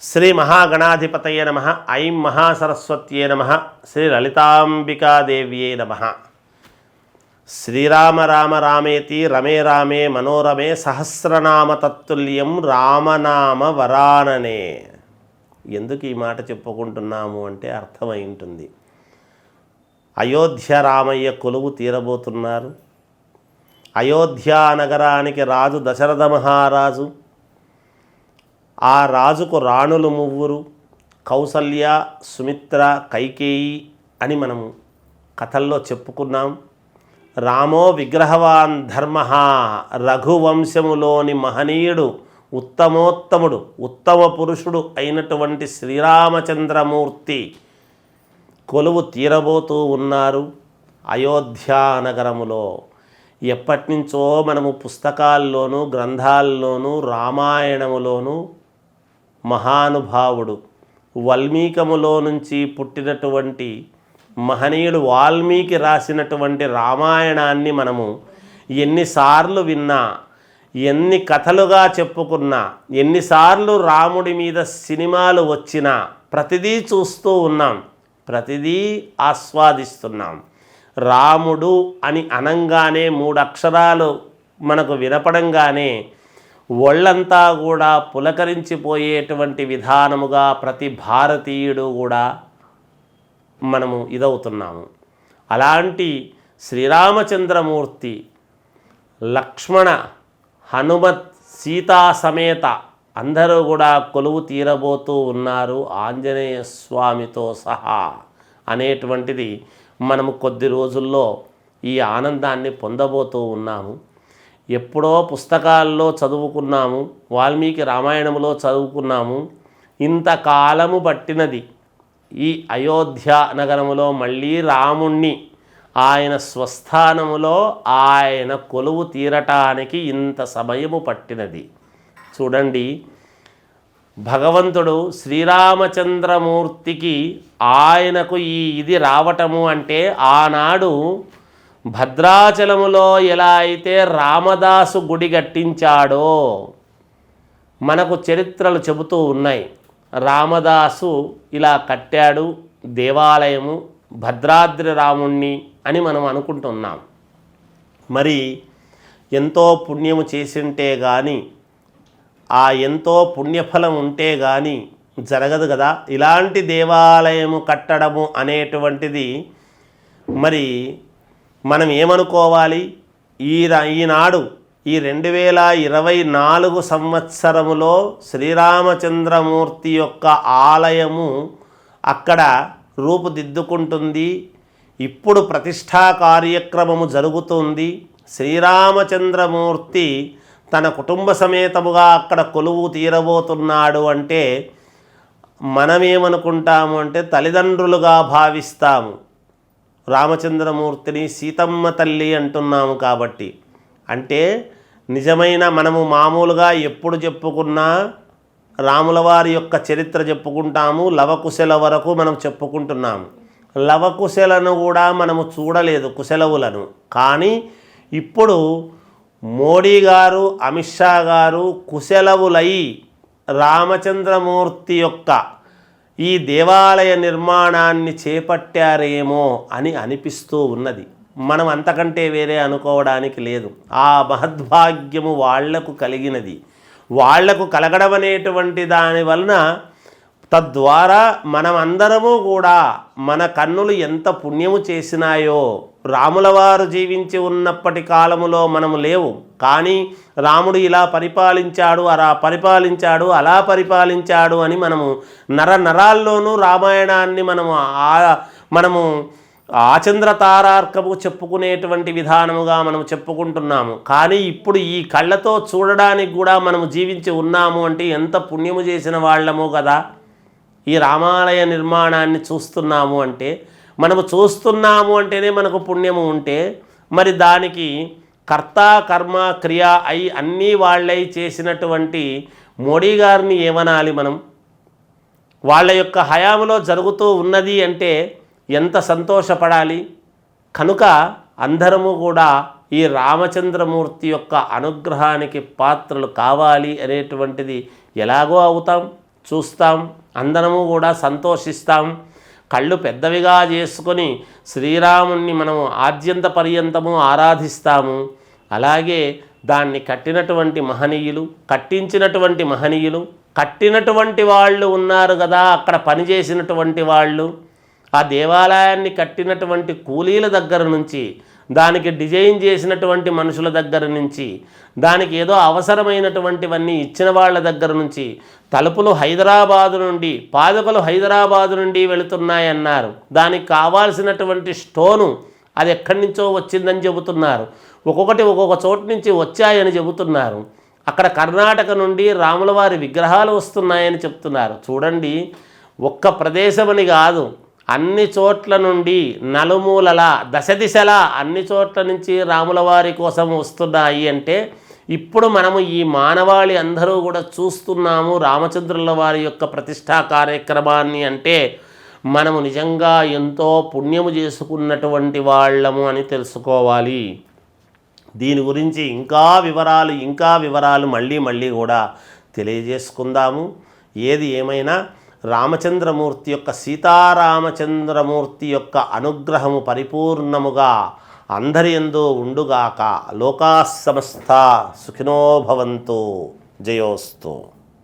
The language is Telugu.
శ్రీ మహాగణాధిపతయ నమ ఐం మహాసరస్వత్యే నమ శ్రీ లలితాంబికాదేవ్యే నమ. శ్రీరామ రామ రామేతి రమే రామే మనోరమే సహస్రనామ తత్తుల్యం రామనామ వరాననే. ఎందుకు ఈ మాట చెప్పుకుంటున్నాము అంటే అర్థమై ఉంటుంది. అయోధ్య రామయ్య కొలువు తీరబోతున్నారు. అయోధ్యా నగరానికి రాజు దశరథ మహారాజు ఆ రాజుకు రాణులు మువ్వురు కౌసల్య సుమిత్ర కైకేయి అని మనము కథల్లో చెప్పుకున్నాం. రామో విగ్రహవాన్ ధర్మ రఘువంశములోని మహనీయుడు ఉత్తమోత్తముడు ఉత్తమ పురుషుడు అయినటువంటి శ్రీరామచంద్రమూర్తి కొలువు తీరబోతూ ఉన్నారు అయోధ్యానగరములో నగరములో. మనము పుస్తకాల్లోనూ గ్రంథాల్లోనూ రామాయణములోనూ మహానుభావుడు. వల్మీకములో నుంచి పుట్టినటువంటి మహనీయుడు వాల్మీకి రాసినటువంటి రామాయణాన్ని మనము ఎన్నిసార్లు విన్నా ఎన్ని కథలుగా చెప్పుకున్నా ఎన్నిసార్లు రాముడి మీద సినిమాలు వచ్చినా ప్రతిదీ చూస్తూ ఉన్నాం ప్రతిదీ ఆస్వాదిస్తున్నాం. రాముడు అని అనంగానే మూడు అక్షరాలు మనకు వినపడంగానే ఒళ్ళంతా కూడా పులకరించిపోయేటువంటి విధానముగా ప్రతి భారతీయుడు కూడా మనము ఇదవుతున్నాము. అలాంటి శ్రీరామచంద్రమూర్తి లక్ష్మణ హనుమత్ సీతా సమేత అందరూ కూడా కొలువు తీరబోతూ ఉన్నారు ఆంజనేయ స్వామితో సహా అనేటువంటిది మనము కొద్ది రోజుల్లో ఈ ఆనందాన్ని పొందబోతూ ఉన్నాము. ఎప్పుడో పుస్తకాల్లో చదువుకున్నాము వాల్మీకి రామాయణంలో చదువుకున్నాము ఇంతకాలము పట్టినది. ఈ అయోధ్య నగరములో మళ్ళీ రాముణ్ణి ఆయన స్వస్థానములో ఆయన కొలువు తీరటానికి ఇంత సమయము పట్టినది. చూడండి భగవంతుడు శ్రీరామచంద్రమూర్తికి ఆయనకు ఈ ఇది రావటము అంటే ఆనాడు భద్రాచలములో ఎలా అయితే రామదాసు గుడి కట్టించాడో మనకు చరిత్రలు చెబుతూ ఉన్నాయి. రామదాసు ఇలా కట్టాడు దేవాలయము భద్రాద్రి రాముణ్ణి అని మనం అనుకుంటున్నాం. మరి ఎంతో పుణ్యము చేసింటే కానీ ఆ ఎంతో పుణ్యఫలం ఉంటే కానీ జరగదు కదా? ఇలాంటి దేవాలయము కట్టడము అనేటువంటిది మరి మనం ఏమనుకోవాలి? ఈ ఈనాడు ఈ రెండు వేల ఇరవై నాలుగు సంవత్సరములో శ్రీరామచంద్రమూర్తి యొక్క ఆలయము అక్కడ రూపుదిద్దుకుంటుంది. ఇప్పుడు ప్రతిష్టా కార్యక్రమము జరుగుతుంది. శ్రీరామచంద్రమూర్తి తన కుటుంబ సమేతముగా అక్కడ కొలువు తీరబోతున్నాడు అంటే మనమేమనుకుంటాము అంటే తల్లిదండ్రులుగా భావిస్తాము. రామచంద్రమూర్తిని సీతమ్మ తల్లి అంటున్నాము కాబట్టి. అంటే నిజమైన మనము మామూలుగా ఎప్పుడు చెప్పుకున్నా రాముల వారి యొక్క చరిత్ర చెప్పుకుంటాము లవకుశల వరకు మనం చెప్పుకుంటున్నాము. లవకుశలను కూడా మనము చూడలేదు కుశలవులను. కానీ ఇప్పుడు మోడీ గారు అమిత్ షా గారు కుశలవులై రామచంద్రమూర్తి యొక్క ఈ దేవాలయ నిర్మాణాన్ని చేపట్టారేమో అని అనిపిస్తూ ఉన్నది. మనం అంతకంటే వేరే అనుకోవడానికి లేదు. ఆ మహద్భాగ్యము వాళ్ళకు కలిగినది. వాళ్ళకు కలగడం అనేటువంటి దాని వలన తద్వారా మనమందరము కూడా మన కన్నులు ఎంత పుణ్యము చేసినాయో రాములవారు జీవించి ఉన్నప్పటి కాలములో మనము లేవు. కానీ రాముడు ఇలా పరిపాలించాడు అలా పరిపాలించాడు అలా పరిపాలించాడు అని మనము నర నరాల్లోనూ రామాయణాన్ని మనము ఆ- మనము ఆచంద్ర తారార్కము చెప్పుకునేటువంటి విధానముగా మనం చెప్పుకుంటున్నాము. కానీ ఇప్పుడు ఈ కళ్ళతో చూడడానికి కూడా మనము జీవించి ఉన్నాము అంటే ఎంత పుణ్యము చేసిన వాళ్ళము కదా. ఈ రామాలయ నిర్మాణాన్ని చూస్తున్నాము అంటే మనము చూస్తున్నాము అంటేనే మనకు పుణ్యము ఉంటే మరి దానికి కర్త కర్మ క్రియ అయి అన్నీ వాళ్ళై చేసినటువంటి మోడీ గారిని ఏమనాలి మనం? వాళ్ళ యొక్క హయాములో జరుగుతూ ఉన్నది అంటే ఎంత సంతోషపడాలి? కనుక అందరము కూడా ఈ రామచంద్రమూర్తి యొక్క అనుగ్రహానికి పాత్రలు కావాలి అనేటువంటిది ఎలాగో అవుతాం చూస్తాం అందరము కూడా సంతోషిస్తాం. కళ్ళు పెద్దవిగా చేసుకొని శ్రీరాముణ్ణి మనము ఆద్యంత పర్యంతము ఆరాధిస్తాము. అలాగే దాన్ని కట్టినటువంటి మహనీయులు కట్టించినటువంటి మహనీయులు కట్టినటువంటి వాళ్ళు ఉన్నారు కదా అక్కడ పనిచేసినటువంటి వాళ్ళు ఆ దేవాలయాన్ని కట్టినటువంటి కూలీల దగ్గర నుంచి దానికి డిజైన్ చేసినటువంటి మనుషుల దగ్గర నుంచి దానికి ఏదో అవసరమైనటువంటివన్నీ ఇచ్చిన వాళ్ళ దగ్గర నుంచి తలుపులు హైదరాబాదు నుండి పాదుకలు హైదరాబాదు నుండి వెళుతున్నాయన్నారు. దానికి కావాల్సినటువంటి స్టోను అది ఎక్కడి నుంచో వచ్చిందని చెబుతున్నారు. ఒక్కొక్కటి ఒక్కొక్క చోటు నుంచి వచ్చాయని చెబుతున్నారు. అక్కడ కర్ణాటక నుండి రాములవారి విగ్రహాలు వస్తున్నాయని చెప్తున్నారు. చూడండి ఒక్క ప్రదేశమని కాదు అన్ని చోట్ల నుండి నలుమూలల దశ దిశల అన్ని చోట్ల నుంచి రాముల వారి కోసం వస్తున్నాయి అంటే ఇప్పుడు మనము ఈ మానవాళి అందరూ కూడా చూస్తున్నాము రామచంద్రుల వారి యొక్క ప్రతిష్టా కార్యక్రమాన్ని అంటే మనము నిజంగా ఎంతో పుణ్యము చేసుకున్నటువంటి వాళ్ళము అని తెలుసుకోవాలి. దీని గురించి ఇంకా వివరాలు ఇంకా వివరాలు మళ్ళీ మళ్ళీ కూడా తెలియజేసుకుందాము. ఏది ఏమైనా రామచంద్రమూర్తి యొక్క సీతారామచంద్రమూర్తి యొక్క అనుగ్రహము పరిపూర్ణముగా అందరి ఎందు ఉండుగాక లోకా సమస్త సుఖినో భవంతు. జయోస్తు.